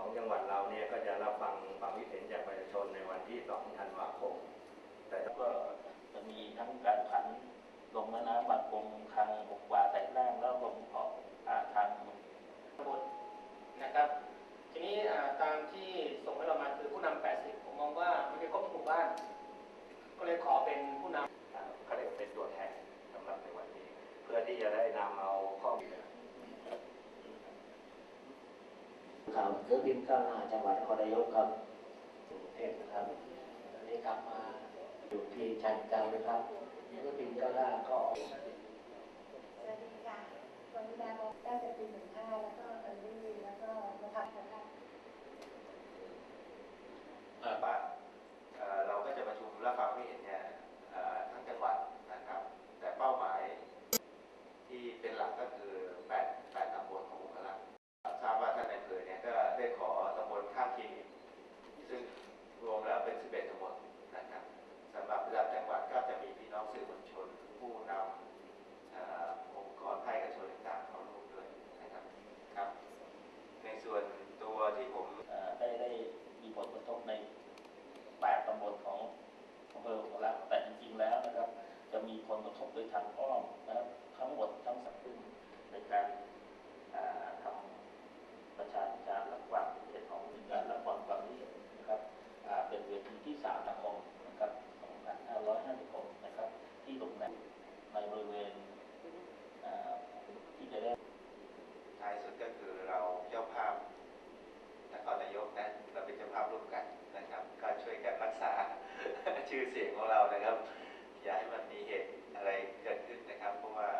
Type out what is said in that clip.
ของจังหวัดเราเนี่ยก็จะรับฟังความคิดเห็นจากประชาชนในวันที่ 2 ธันวาคม แต่ก็จะมีทั้งการผันลงแม่น้ำบางปงทางบกวาแต่ล่างแล้วลงออกอ่าทางบนนะครับ ทีนี้ตามที่ส่งให้เรามาคือผู้นำ80 ผมมองว่ามันไม่ครบทุกหมู่บ้าน ก็เลยขอเป็นผู้นำ อ่าเขาเรียกว่าเป็นตัวแทนสำหรับในวันนี้ เพื่อที่จะได้นำเอาข้อมูล ข่าวเครื่องบินก้าวหน้าจังหวัดนครนายกครับกรุงเทพนะครับตอนนี้กลับมาอยู่ที่ชันเก้านะครับเครื่องบินก้าวหน้าก็ออกสวัสดีค่ะวันนี้ดาวตั้งแต่ปีหนึ่งห้าแล้วก็เออรี่แล้วก็มาทำนได้ะ ว่าเอ่อเราก็จะประชุมรับฟังความเห็นเนี่ยเอ่อทั้งจังหวัดนะครับ แต่เป้าหมายที่เป็นหลักก็คือ8 8ตำบลขององค์การทราบว่าท่านนายอำเภอเนี่ยก็ได้ขอตำบลข้างเคียงอีกซึ่งรวมแล้ว เป็น 11ตำบลนะครับสำหรับระดับจังหวัดก็จะมีพี่น้องสื่อมวลชนผู้นำองค์กรภาคเอกชนต่างๆเข้าร่วมด้วยนะครับครับ ในส่วนตัวที่ผมได้ได้มีผลกระทบใน8ตำบลของ ชื่อเสียงของเรานะครับ อย่าให้มันมีเหตุอะไรเกิดขึ้นนะครับ เพราะว่า